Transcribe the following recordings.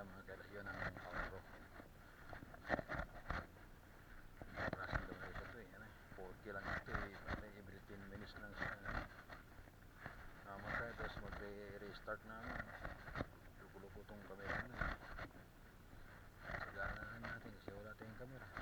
Kaya mga kaila, yun ang outro. Matrasan daw na ito ito eh. Ano, eh. 40 lang ito eh. Every 10 minutes lang siya. Ano. Tama tayo, tapos mag-restart naman. Lukuloko itong camera na. Ano. Ano. Saganan natin kasi wala tayong camera.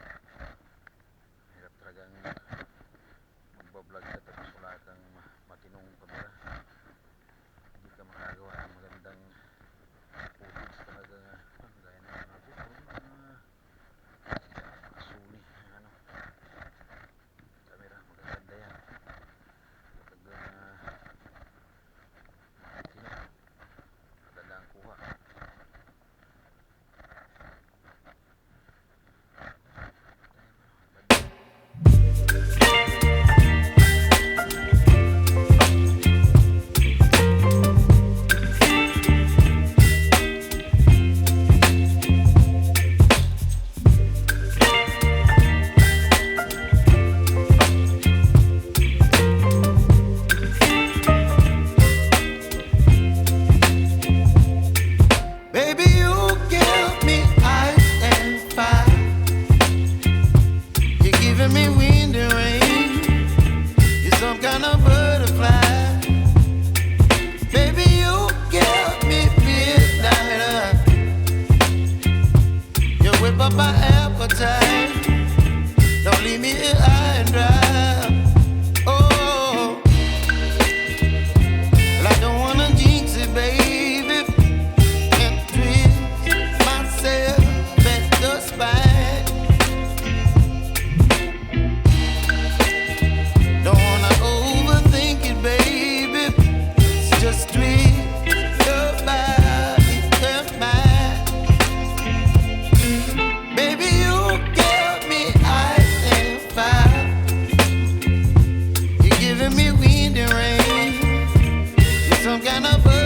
some kind of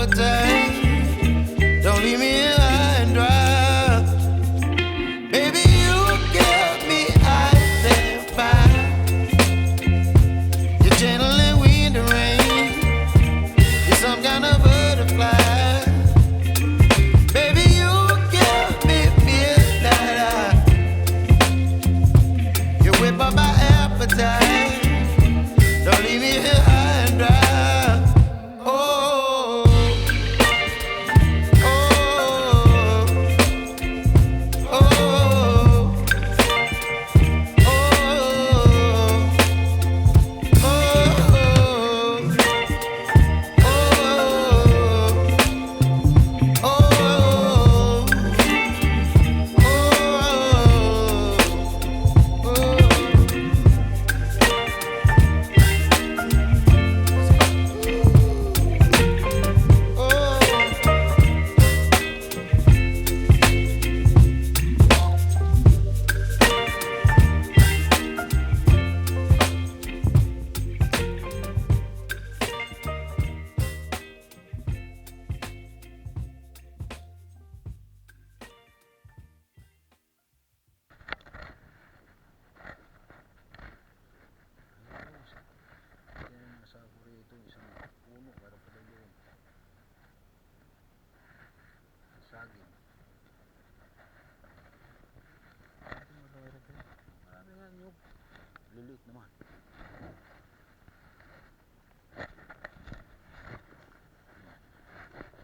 up a day. yung isang puno para pala yun saging marami nga niyog lilit naman.